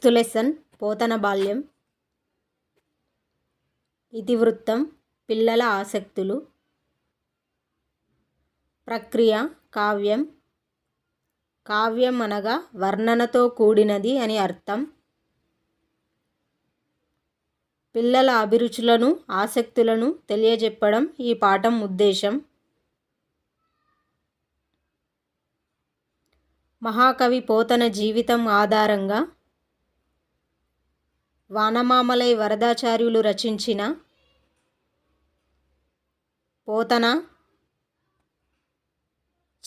Sixth lesson Pothana బాల్యం. ఇతివృత్తం పిల్లల ఆసక్తులు. ప్రక్రియ కావ్యం. కావ్యం అనగా వర్ణనతో కూడినది అని అర్థం. పిల్లల అభిరుచులను ఆసక్తులను తెలియజెప్పడం ఈ పాఠం ఉద్దేశం. మహాకవి పోతన జీవితం ఆధారంగా వానమామలై వరదాచార్యులు రచించిన పోతన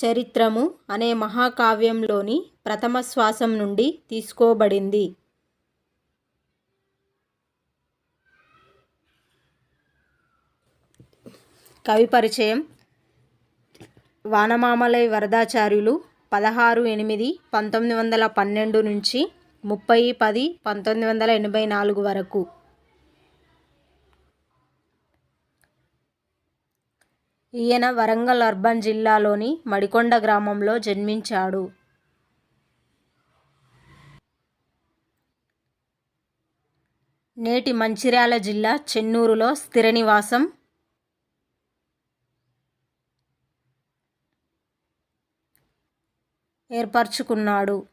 చరిత్రము అనే మహాకావ్యంలోని ప్రథమ శ్వాసం నుండి తీసుకోబడింది. కవి పరిచయం. వానమామలై వరదాచార్యులు పదహారు ఎనిమిది పంతొమ్మిది వందల పన్నెండు నుంచి ముప్పై పది పంతొమ్మిది వందల ఎనభై నాలుగు వరకు. ఈయన వరంగల్ అర్బన్ జిల్లాలోని మడికొండ గ్రామంలో జన్మించాడు. నేటి మంచిర్యాల జిల్లా చెన్నూరులో స్థిర నివాసం. ఏర్పరచుకున్నాడు.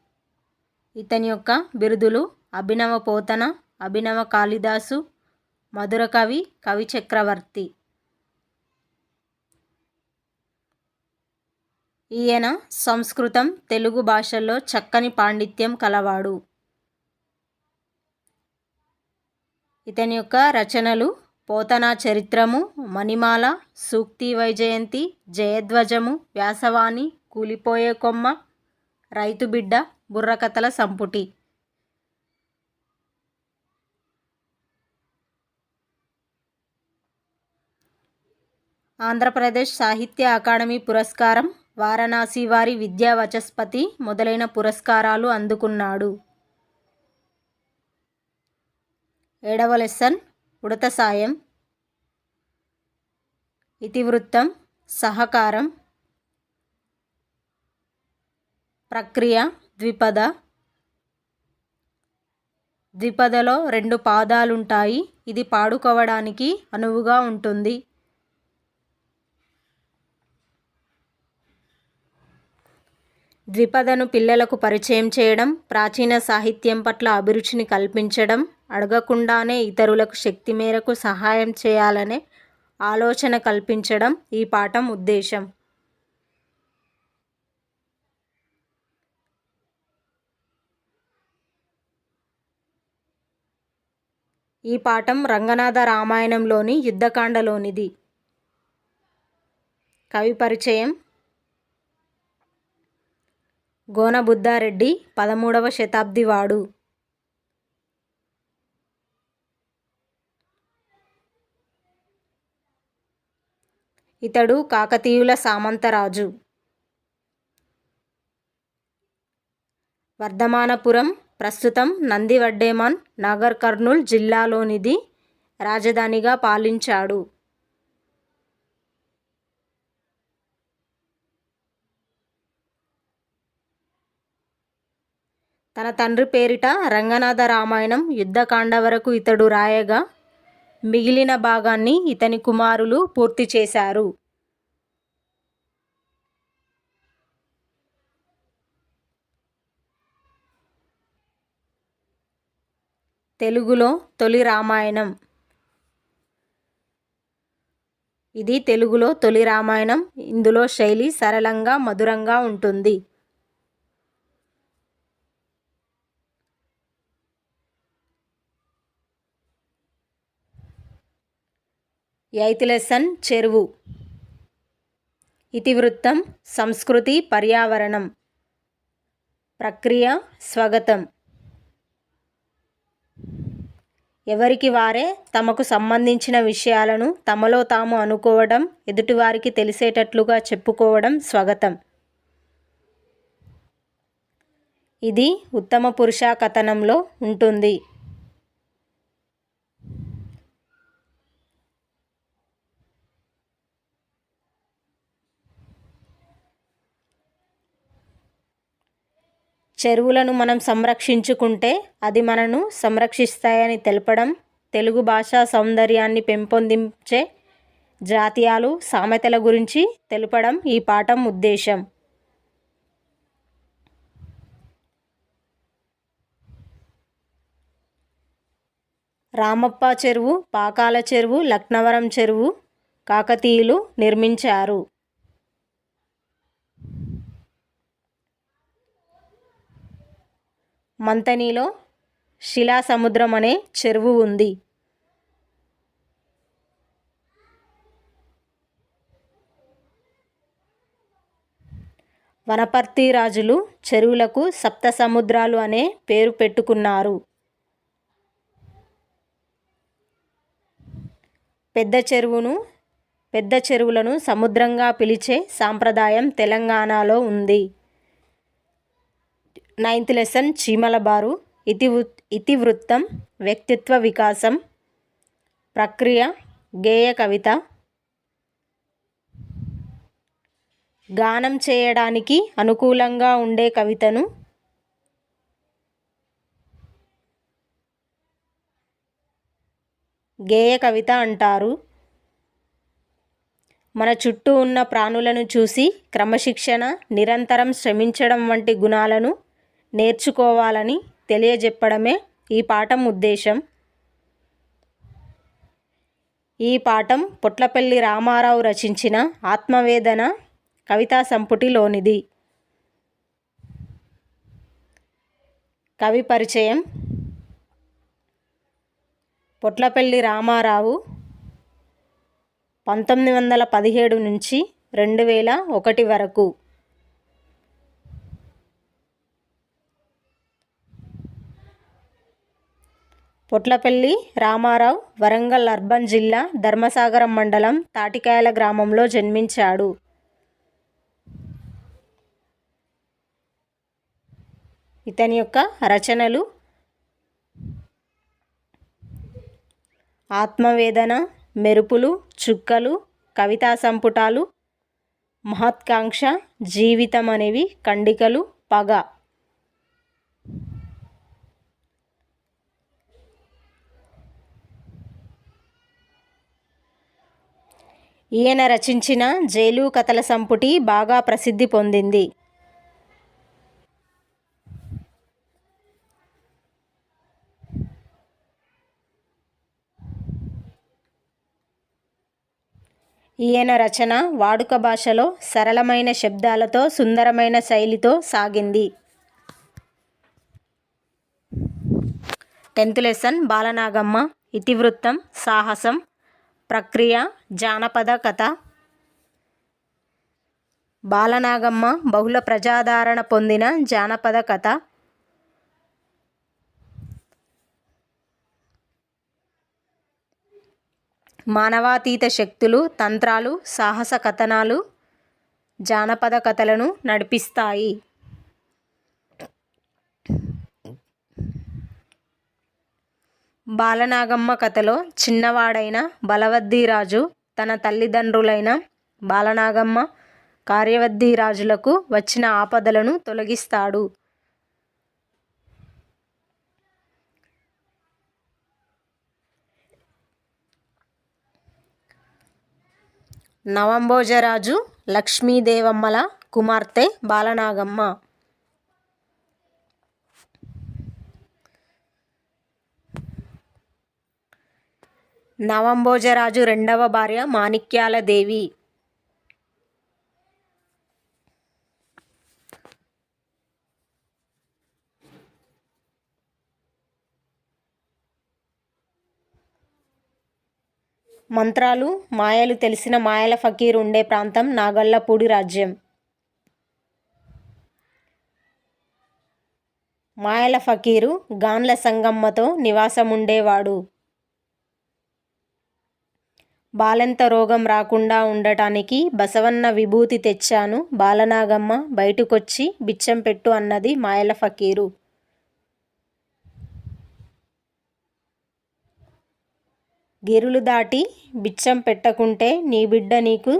ఇతని యొక్క బిరుదులు అభినవ పోతన అభినవ కాళిదాసు మధుర కవి కవి చక్రవర్తి. ఈయన సంస్కృతం తెలుగు భాషల్లో చక్కని పాండిత్యం కలవాడు. ఇతని యొక్క రచనలు పోతనా చరిత్రము మణిమాల సూక్తి వైజయంతి జయధ్వజము వ్యాసవాణి కూలిపోయే కొమ్మ రైతు బిడ్డ బుర్రకథల సంపుటి. ఆంధ్రప్రదేశ్ సాహిత్య అకాడమీ పురస్కారం వారణాసి వారి విద్యా వచస్పతి మొదలైన పురస్కారాలు అందుకున్నాడు. ఏడవ లెసన్ ఉడత సాయం. ఇతివృత్తం సహకారం. ప్రక్రియ ద్విపద. ద్విపదలో రెండు పాదాలుంటాయి. ఇది పాడుకోవడానికి అనువుగా ఉంటుంది. ద్విపదను పిల్లలకు పరిచయం చేయడం ప్రాచీన సాహిత్యం పట్ల అభిరుచిని కల్పించడం అడగకుండానే ఇతరులకు శక్తి మేరకు సహాయం చేయాలనే ఆలోచన కల్పించడం ఈ పాఠం ఉద్దేశం. ఈ పాఠం రంగనాథ రామాయణంలోని యుద్ధకాండలోనిది. కవి పరిచయం. గోనబుద్ధారెడ్డి పదమూడవ శతాబ్ది వాడు. ఇతడు కాకతీయుల సామంతరాజు. వర్ధమానపురం ప్రస్తుతం నందివడ్డేమాన్ నాగర్ కర్నూల్ జిల్లాలోనిది రాజధానిగా పాలించాడు. తన తండ్రి పేరిట రంగనాథ రామాయణం యుద్ధకాండ వరకు ఇతడు రాయగా మిగిలిన భాగాన్ని ఇతని కుమారులు పూర్తి చేశారు. తెలుగులో తొలి రామాయణం. ఇది తెలుగులో తొలి రామాయణం. ఇందులో శైలి సరళంగా మధురంగా ఉంటుంది. ఎయిత్ లెసన్ చెరువు. ఇతివృత్తం సంస్కృతి పర్యావరణం. ప్రక్రియ స్వాగతం. ఎవరికి వారే తమకు సంబంధించిన విషయాలను తమలో తాము అనుకోవడం ఎదుటివారికి తెలిసేటట్లుగా చెప్పుకోవడం స్వాగతం. ఇది ఉత్తమ పురుష కథనంలో ఉంటుంది. చెరువులను మనం సంరక్షించుకుంటే అది మనను సంరక్షిస్తాయని తెలపడం తెలుగు భాషా సౌందర్యాన్ని పెంపొందించే జాతీయాలు సామెతల గురించి తెలుపడం ఈ పాఠం ఉద్దేశం. రామప్ప చెరువు పాకాల చెరువు లక్నవరం చెరువు కాకతీయులు నిర్మించారు. మంతనీలో శిలా సముద్రం అనే చెరువు ఉంది. వనపర్తి రాజులు చెరువులకు సప్త సముద్రాలు అనే పేరు పెట్టుకున్నారు. పెద్ద చెరువును పెద్ద చెరువులను సముద్రంగా పిలిచే సాంప్రదాయం తెలంగాణలో ఉంది. నైన్త్ లెసన్ చీమల బారు ఇతి ఇతివృత్తం వ్యక్తిత్వ వికాసం ప్రక్రియ గేయ కవిత. గానం చేయడానికి అనుకూలంగా ఉండే కవితను గేయ కవిత అంటారు. మన చుట్టూ ఉన్న ప్రాణులను చూసి క్రమశిక్షణ నిరంతరం శ్రమించడం వంటి గుణాలను నేర్చుకోవాలని తెలియజెప్పడమే ఈ పాఠం ఉద్దేశం. ఈ పాఠం పొట్లపల్లి రామారావు రచించిన ఆత్మవేదన కవితా సంపుటిలోనిది. కవి పరిచయం. పొట్లపల్లి రామారావు పంతొమ్మిది వందల పదిహేడు నుంచి రెండు వేల ఒకటి వరకు. పొట్లపల్లి రామారావు వరంగల్ అర్బన్ జిల్లా ధర్మసాగరం మండలం తాటికాయల గ్రామంలో జన్మించాడు. ఇతని యొక్క రచనలు ఆత్మవేదన మెరుపులు చుక్కలు కవితా సంపుటాలు మహత్కాంక్ష జీవితం అనేవి ఖండికలు పగ. ఈయన రచించిన జైలు కథల సంపుటి బాగా ప్రసిద్ధి పొందింది. ఈయన రచన వాడుక భాషలో సరళమైన శబ్దాలతో సుందరమైన శైలితో సాగింది. టెన్త్ లెసన్ బాలనాగమ్మ ఇతివృత్తం సాహసం ప్రక్రియ జానపద కథ. బాలనాగమ్మ బహుళ ప్రజాదరణ పొందిన జానపద కథ. మానవాతీత శక్తులు తంత్రాలు సాహస కథనాలు జానపద కథలను నడిపిస్తాయి. బాలనాగమ్మ కథలో చిన్నవాడైన బలవద్దీరాజు తన తల్లిదండ్రులైన బాలనాగమ్మ కార్యవద్దీరాజులకు వచ్చిన ఆపదలను తొలగిస్తాడు. నవంబోజరాజు లక్ష్మీదేవమ్మల కుమార్తె బాలనాగమ్మ. నవంబోజరాజు రెండవ భార్య మాణిక్యాల దేవి. మంత్రాలు మాయలు తెలిసిన మాయల ఫకీర్ ఉండే ప్రాంతం నాగల్లపూడి రాజ్యం. మాయల ఫకీరు గాన్ల సంగమ్మతో నివాసం ఉండేవాడు బాలెంత రోగం రాకుండా ఉండటానికి బసవన్న విభూతి తెచ్చాను. బాలనాగమ్మ బయటకొచ్చి బిచ్చం పెట్టు అన్నది మాయల ఫకీరు. గిరులు దాటి బిచ్చం పెట్టకుంటే నీ బిడ్డ నీకు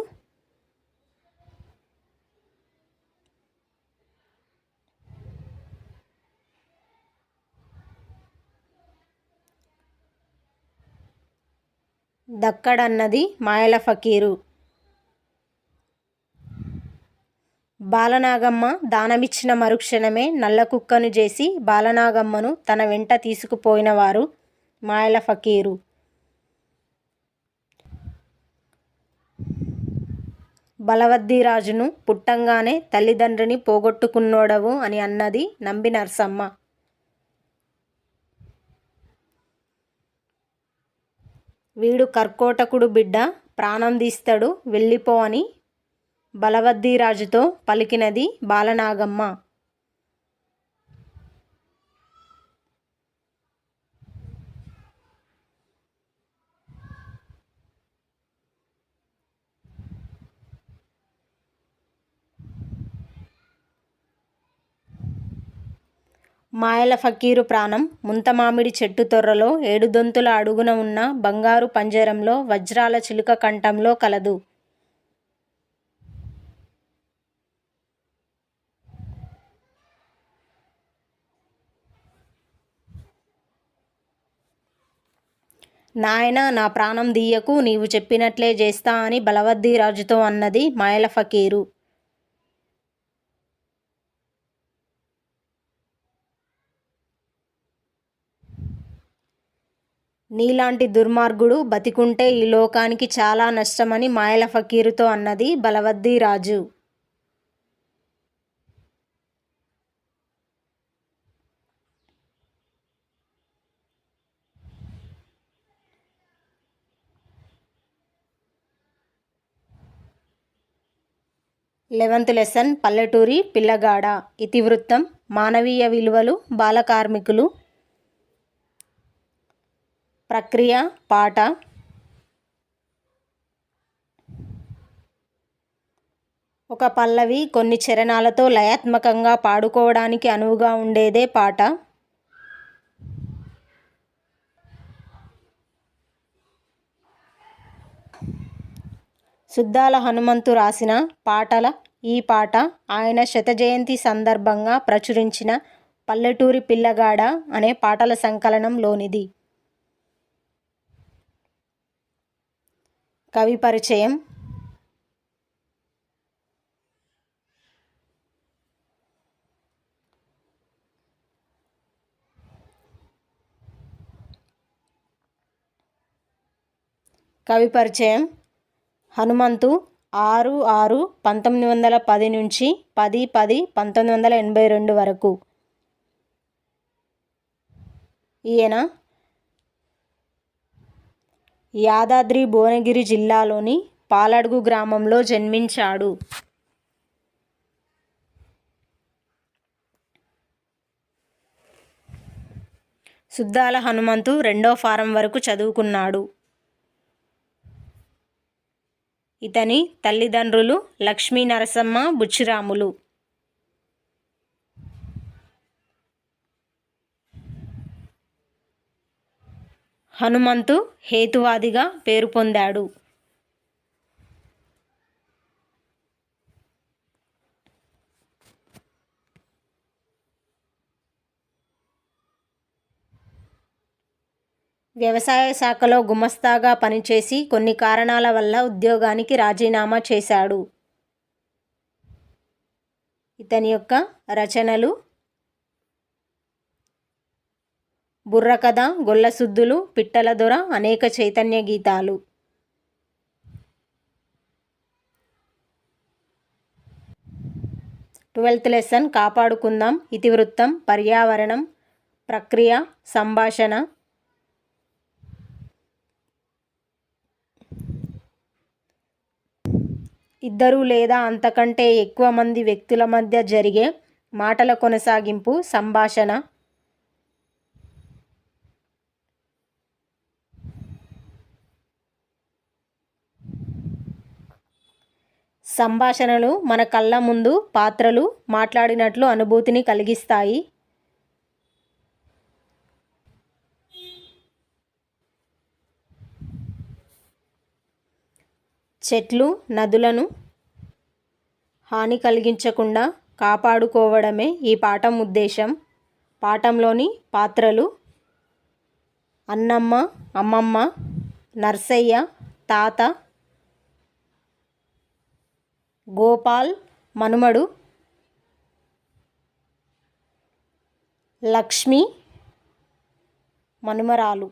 దక్కడన్నది మాయల ఫకీరు. బాలనాగమ్మ దానమిచ్చిన మరుక్షణమే నల్లకుక్కను చేసి బాలనాగమ్మను తన వెంట తీసుకుపోయినవారు మాయల ఫకీరు. బలవద్దిరాజును పుట్టంగానే తల్లిదండ్రిని పోగొట్టుకున్నోడవు అని అన్నది నంబి నర్సమ్మ. వీడు కర్కోటకుడు బిడ్డ ప్రాణం తీస్తాడు వెళ్ళిపో అని బలవద్దిరాజుతో పలికినది బాలనాగమ్మ. మాయల ఫకీరు ప్రాణం ముంతమామిడి చెట్టు తొర్రలో ఏడుదొంతుల అడుగున ఉన్న బంగారు పంజరంలో వజ్రాల చిలుక కంఠంలో కలదు. నాయన నా ప్రాణం దీయకు నీవు చెప్పినట్లే చేస్తా అని బలవద్దీరాజుతో అన్నది మాయల ఫకీరు. నీలాంటి దుర్మార్గుడు బతికుంటే ఈ లోకానికి చాలా నష్టమని మాయల ఫకీరుతో అన్నది బలవద్దీ రాజు. లెవెంత్ లెసన్ పల్లెటూరి పిల్లగాడ. ఇతివృత్తం మానవీయ విలువలు బాలకార్మికులు ప్రక్రియ పాట. ఒక పల్లవి కొన్ని చరణాలతో లయాత్మకంగా పాడుకోవడానికి అనువుగా ఉండేదే పాట. సుద్దాల హనుమంతు రాసిన పాటల ఈ పాట ఆయన శతజయంతి సందర్భంగా ప్రచురించిన పల్లెటూరి పిల్లగాడ అనే పాటల సంకలనంలోనిది. కవి పరిచయం. కవి పరిచయం. హనుమంతు ఆరు ఆరు పంతొమ్మిది వందల పది నుంచి పది పది పంతొమ్మిది వందల ఎనభై రెండు వరకు. ఈయన యాదాద్రి భువనగిరి జిల్లాలోని పాలడుగు గ్రామంలో జన్మించాడు. సుద్దాల హనుమంతు రెండో ఫారం వరకు చదువుకున్నాడు. ఇతని తల్లిదండ్రులు లక్ష్మీ నరసమ్మ బుచ్చిరాములు. హనుమంతు హేతువాదిగా పేరు పొందాడు. వ్యవసాయ శాఖలో గుమస్తాగా పనిచేసి కొన్ని కారణాల వల్ల ఉద్యోగానికి రాజీనామా చేశాడు. ఇతని యొక్క రచనలు బుర్రకథ గొల్లసుద్దులు పిట్టల దొర అనేక చైతన్య గీతాలు. ట్వెల్త్ లెసన్ కాపాడుకుందాం ఇతివృత్తం పర్యావరణం ప్రక్రియ సంభాషణ. ఇద్దరు లేదా అంతకంటే ఎక్కువ మంది వ్యక్తుల మధ్య జరిగే మాటల కొనసాగింపు సంభాషణ. సంభాషణలు మన కళ్ళ ముందు పాత్రలు మాట్లాడినట్లు అనుభూతిని కలిగిస్తాయి. చెట్లు నదులను హాని కలిగించకుండా కాపాడుకోవడమే ఈ పాఠం ఉద్దేశం. పాఠంలోని పాత్రలు అన్నమ్మ అమ్మమ్మ నర్సయ్య తాత గోపాల్ మనుమడు లక్ష్మి మనుమరాలు.